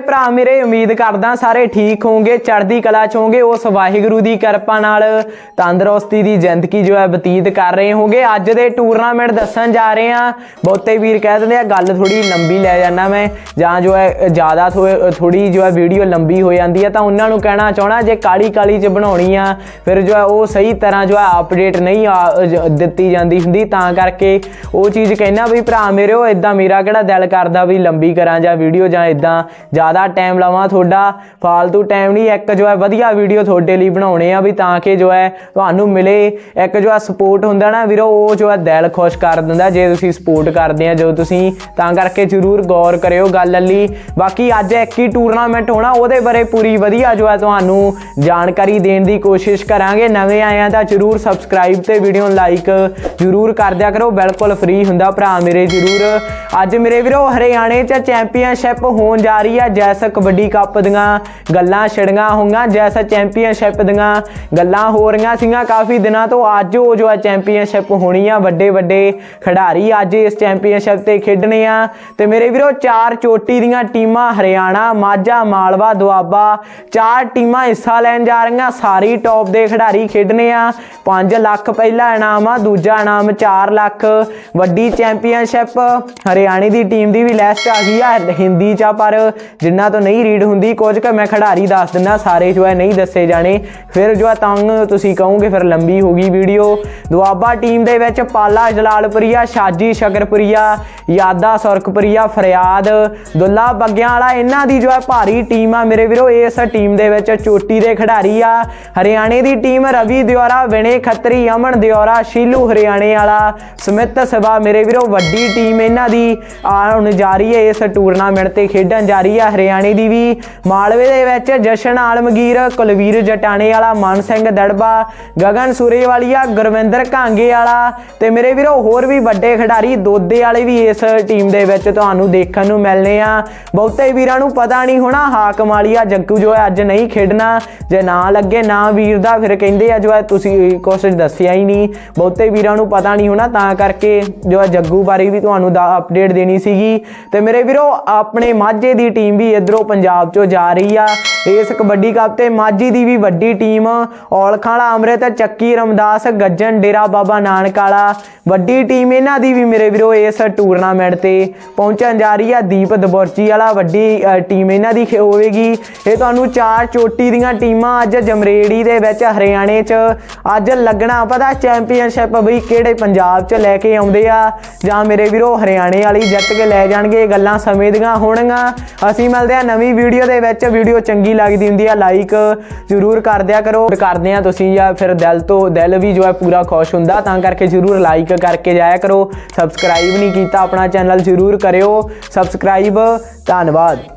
ਭਰਾ ਮੇਰੇ, ਉਮੀਦ ਕਰਦਾ ਸਾਰੇ ਠੀਕ ਹੋਵੋਗੇ, ਚੜ੍ਹਦੀ ਕਲਾ ਚ ਹੋਵੋਗੇ, ਉਸ ਵਾਹਿਗੁਰੂ ਦੀ ਕਿਰਪਾ ਨਾਲ ਤੰਦਰੁਸਤੀ ਦੀ ਜ਼ਿੰਦਗੀ ਜੋ ਹੈ ਬਤੀਤ ਕਰ ਰਹੇ ਹੋਗੇ ਅੱਜ ਦੇ ਟੂਰਨਾਮੈਂਟ ਦੱਸਣ ਜਾ ਰਹੇ ਆ ਬਹੁਤੇ ਵੀਰ ਕਹਿ ਦਿੰਦੇ ਆ, ਗੱਲ ਥੋੜੀ ਲੰਬੀ ਲੈ ਜਾਣਾ ਮੈਂ, ਜਾਂ ਜੋ ਹੈ ਜ਼ਿਆਦਾ ਥੋੜੀ ਜੋ ਹੈ ਵੀਡੀਓ ਲੰਬੀ ਹੋ ਜਾਂਦੀ ਹੈ। ਤਾਂ ਉਹਨਾਂ ਨੂੰ ਕਹਿਣਾ ਚਾਹਣਾ, ਜੇ ਕਾਲੀ ਕਾਲੀ ਚ ਬਣਾਉਣੀ ਆ, ਫਿਰ ਜੋ ਹੈ ਉਹ ਸਹੀ ਤਰ੍ਹਾਂ ਜੋ ਹੈ ਅਪਡੇਟ ਨਹੀਂ ਆ- ਦਿੱਤੀ ਜਾਂਦੀ ਹੁੰਦੀ। ਤਾਂ ਕਰਕੇ ਉਹ ਚੀਜ਼ ਕਹਿਣਾ ਵੀ, ਭਰਾ ਮੇਰੇ, ਉਹ ਇਦਾਂ ਮੇਰਾ ਕਿਹੜਾ ਦਿਲ ਕਰਦਾ ਵੀ ਲੰਬੀ ਕਰਾਂ ਜਾਂ ਵੀਡੀਓ ਜਾਂ ਇਦਾਂ ਜ਼ਿਆਦਾ ਟਾਈਮ ਲਾਵਾਂ ਤੁਹਾਡਾ, ਫਾਲਤੂ ਟਾਈਮ ਨਹੀਂ, ਇੱਕ ਜੋ ਹੈ ਵਧੀਆ ਵੀਡੀਓ ਤੁਹਾਡੇ ਲਈ ਬਣਾਉਣੇ ਆ ਵੀ ਤਾਂ ਕਿ ਜੋ ਹੈ ਤੁਹਾਨੂੰ ਮਿਲੇ। ਇੱਕ ਜੋ ਹੈ ਸਪੋਰਟ ਹੁੰਦਾ ਨਾ ਵੀਰੋ, ਉਹ ਜੋ ਹੈ ਦਿਲ ਖੁਸ਼ ਕਰ ਦਿੰਦਾ ਜੇ ਤੁਸੀਂ ਸਪੋਰਟ ਕਰਦੇ ਆ, ਜੋ ਤੁਸੀਂ, ਤਾਂ ਕਰਕੇ ਜਰੂਰ ਗੌਰ ਕਰਿਓ ਗੱਲ ਲਈ। ਬਾਕੀ ਅੱਜ ਇੱਕ ਹੀ ਟੂਰਨਾਮੈਂਟ ਹੋਣਾ, ਉਹਦੇ ਬਾਰੇ ਪੂਰੀ ਵਧੀਆ ਜੋ ਹੈ ਤੁਹਾਨੂੰ ਜਾਣਕਾਰੀ ਦੇਣ ਦੀ ਕੋਸ਼ਿਸ਼ ਕਰਾਂਗੇ। ਨਵੇਂ ਆਏ ਆ ਤਾਂ ਜਰੂਰ ਸਬਸਕ੍ਰਾਈਬ ਤੇ ਵੀਡੀਓ ਨੂੰ ਲਾਈਕ ਜਰੂਰ ਕਰ ਦਿਆ ਕਰੋ, ਬਿਲਕੁਲ ਫ੍ਰੀ ਹੁੰਦਾ ਭਰਾ ਮੇਰੇ ਜਰੂਰ। ਅੱਜ ਮੇਰੇ ਵੀਰੋ, ਹਰਿਆਣੇ 'ਚ ਚੈਂਪੀਅਨਸ਼ਿਪ ਹੋਣ ਜਾ ਰਹੀ ਹੈ ਜੈਸ ਕਬੱਡੀ ਕੱਪ ਦੀਆਂ ਗੱਲਾਂ ਛਿੜੀਆਂ ਹੋਈਆਂ, ਜੈਸਾ ਚੈਂਪੀਅਨਸ਼ਿਪ ਦੀਆਂ ਗੱਲਾਂ ਹੋ ਰਹੀਆਂ ਸੀਗੀਆਂ, ਕਾਫੀ ਦਿਨਾਂ ਤੋਂ ਅੱਜ ਉਹ ਜੋ ਆ ਚੈਂਪੀਅਨਸ਼ਿਪ ਹੋਣੀ ਆ ਵੱਡੇ ਵੱਡੇ ਖਿਡਾਰੀ ਅੱਜ ਇਸ ਚੈਂਪੀਅਨਸ਼ਿਪ ਤੇ ਖੇਡਣੇ ਆ। ਤੇ ਮੇਰੇ ਵੀਰੋ, ਚਾਰ ਚੋਟੀ ਦੀਆਂ ਟੀਮਾਂ ਹਰਿਆਣਾ, ਮਾਝਾ, ਮਾਲਵਾ, ਦੁਆਬਾ, ਚਾਰ ਟੀਮਾਂ ਹਿੱਸਾ ਲੈਣ ਜਾ ਰਹੀਆਂ, ਸਾਰੀ ਟੌਪ ਦੇ ਖਿਡਾਰੀ ਖੇਡਣੇ ਆ। 5 ਲੱਖ ਪਹਿਲਾ ਇਨਾਮ ਆ, ਦੂਜਾ ਇਨਾਮ 4 ਲੱਖ। ਵੱਡੀ ਚੈਂਪੀਅਨਸ਼ਿਪ ਹਰਿਆਣੇ ਦੀ ਟੀਮ ਦੀ ਵੀ ਲਿਸਟ ਆ ਗਈ ਆ, ਹਿੰਦੀ ਚ ਆ ਪਰ ਜਿੰਨਾ ਤੋਂ ਨਹੀਂ ਰੀਡ ਹੁੰਦੀ, ਕੁਝ ਕੁ ਮੈਂ ਖਿਡਾਰੀ ਦੱਸ ਦਿੰਦਾ, ਸਾਰੇ ਜੋ ਹੈ ਨਹੀਂ ਦੱਸੇ ਜਾਣੇ। ਫਿਰ ਜੋ ਹੈ ਤੰਗ ਤੁਸੀਂ ਕਹੋਗੇ, ਫਿਰ ਲੰਬੀ ਹੋ ਗਈ ਵੀਡੀਓ ਦੁਆਬਾ ਟੀਮ ਦੇ ਵਿੱਚ ਪਾਲਾ, ਜਲਾਲਪੁਰੀਆ, ਸ਼ਾਜੀ ਸ਼ਕਰਪੁਰੀਆ ਯਾਦਾ, ਸੁਰਖਪੁਰੀਆ, ਫਰਿਆਦ, ਦੁੱਲਾ ਬੱਗਿਆਂ ਵਾਲਾ ਇਹਨਾਂ ਦੀ ਜੋ ਹੈ ਭਾਰੀ ਟੀਮ ਆ ਮੇਰੇ ਵੀਰੋ। ਇਸ ਟੀਮ ਦੇ ਵਿੱਚ ਚੋਟੀ ਦੇ ਖਿਡਾਰੀ ਆ। ਹਰਿਆਣੇ ਦੀ ਟੀਮ ਰਵੀ ਦਿਓਰਾ, ਵਿਨੇ ਖੱਤਰੀ, ਅਮਨ ਦਿਓਰਾ, ਸ਼ੀਲੂ ਹਰਿਆਣੇ ਵਾਲਾ, ਸਮਿਤ ਸਭਾ ਮੇਰੇ ਵੀਰੋ। ਵੱਡੀ ਟੀਮ ਇਹਨਾਂ ਦੀ ਆਉਣ ਜਾ ਰਹੀ ਹੈ ਇਸ ਟੂਰਨਾਮੈਂਟ ਤੇ ਖੇਡਣ ਜਾ ਰਹੀ ਹੈ ਹਰਿਆਣੇ ਦੀ ਵੀ। ਮਾਲਵੇ ਦੇ ਵਿੱਚ ਜਸ਼ਨ ਆਲਮਗੀਰ, ਕੁਲਵੀਰ ਜਟਾਣੇ ਵਾਲਾ, ਮਨ ਸਿੰਘ ਦੜਬਾ, ਗਗਨ ਸੁਰੇਵਾਲੀਆ, ਗੁਰਵਿੰਦਰ ਕਾਂਗੇ ਵਾਲਾ ਤੇ ਮੇਰੇ ਵੀਰੋ ਹੋਰ ਵੀ ਵੱਡੇ ਖਿਡਾਰੀ ਦੋਦੇ ਵਾਲੇ ਵੀ ਇਸ ਟੀਮ ਦੇ ਵਿੱਚ ਤੁਹਾਨੂੰ ਦੇਖਣ ਨੂੰ ਮਿਲਨੇ ਆ। ਬਹੁਤੇ ਵੀਰਾਂ ਨੂੰ ਪਤਾ ਨਹੀਂ ਹੋਣਾ ਹਾਕਮ ਵਾਲੀਆ ਜੱਗੂ ਜੋ ਹੈ ਅੱਜ ਨਹੀਂ ਖੇਡਣਾ। ਜੇ ਨਾ ਲੱਗੇ, ਨਾ ਵੀਰ ਦਾ, ਫਿਰ ਕਹਿੰਦੇ ਆ ਜੋ ਹੈ ਤੁਸੀਂ ਕੁਛ ਦੱਸਿਆ ਹੀ ਨਹੀਂ। ਬਹੁਤੇ ਵੀਰਾਂ ਨੂੰ ਪਤਾ ਨਹੀਂ ਹੋਣਾ, ਤਾਂ ਕਰਕੇ ਜੋ ਹੈ ਜੱਗੂ ਬਾਰੇ ਵੀ ਤੁਹਾਨੂੰ ਦਾ ਅਪਡੇਟ ਦੇਣੀ ਸੀਗੀ। ਤੇ ਮੇਰੇ ਵੀਰੋ, ਆਪਣੇ ਮਾਝੇ ਦੀ ਟੀਮ ਵੀ ਇਧਰੋਂ ਪੰਜਾਬ ਚੋਂ ਜਾ ਰਹੀ ਆ। ਇਸ ਕਬੱਡੀ ਕੱਪ ਤੇ ਮਾਝੀ ਦੀ ਵੀ ਵੱਡੀ ਟੀਮ ਔਲਖਾਂ ਅੰਮ੍ਰਿਤ, ਚੱਕੀ, ਰਮਦਾਸ, ਗੱਜਣ, ਡੇਰਾ ਬਾਬਾ ਨਾਨਕ ਵਾਲਾ। ਵੱਡੀ ਟੀਮ ਇਹਨਾਂ ਦੀ ਵੀ ਮੇਰੇ ਵੀਰੋ ਇਸ ਟੂਰਨਾਮੈਂਟ ਤੇ ਪਹੁੰਚਣ ਜਾ ਰਹੀ ਆ। ਦੀਪ ਦਬੋਰਚੀ ਵਾਲਾ ਵੱਡੀ ਟੀਮ ਇਹਨਾਂ ਦੀ ਹੋਵੇਗੀ। ਇਹ ਤੁਹਾਨੂੰ ਚਾਰ ਚੋਟੀ ਦੀਆਂ ਟੀਮਾਂ ਅੱਜ ਜਮਰੇੜੀ ਦੇ ਵਿੱਚ ਹਰਿਆਣੇ 'ਚ ਅੱਜ ਲੱਗਣਾ। ਪਤਾ ਚੈਂਪੀਅਨਸ਼ਿਪ ਬਈ ਕਿਹੜੇ ਪੰਜਾਬ 'ਚ ਲੈ ਕੇ ਆਉਂਦੇ ਆ ਜਾਂ ਮੇਰੇ ਵੀਰੋ ਹਰਿਆਣੇ ਵਾਲੀ ਜਿੱਤ ਕੇ ਲੈ ਜਾਣਗੇ। ਇਹ ਗੱਲਾਂ ਸਮੇਂ ਦੀਆਂ ਹੋਣਗੀਆਂ। ਅਸੀਂ ਮਿਲਦੇ ਆ, ਨਵੀਂ ਵੀਡੀਓ ਦੇ ਵਿੱਚ ਵੀਡੀਓ ਚੰਗੀ ਲੱਗਦੀ ਹੁੰਦੀ ਆ ਲਾਈਕ ਜ਼ਰੂਰ ਕਰ ਦਿਆ ਕਰੋ। ਕਰਦੇ ਆ ਤੁਸੀਂ ਜਾਂ ਫਿਰ ਦਿਲ ਤੋਂ ਦਿਲ ਵੀ ਜੋ ਹੈ ਪੂਰਾ ਖੁਸ਼ ਹੁੰਦਾ, ਤਾਂ ਕਰਕੇ ਜ਼ਰੂਰ ਲਾਈਕ ਕਰਕੇ ਜਾਇਆ ਕਰੋ। ਸਬਸਕ੍ਰਾਈਬ ਨਹੀਂ ਕੀਤਾ ਆਪਣਾ ਚੈਨਲ ਜ਼ਰੂਰ ਕਰਿਓ। ਸਬਸਕ੍ਰਾਈਬ ਧੰਨਵਾਦ।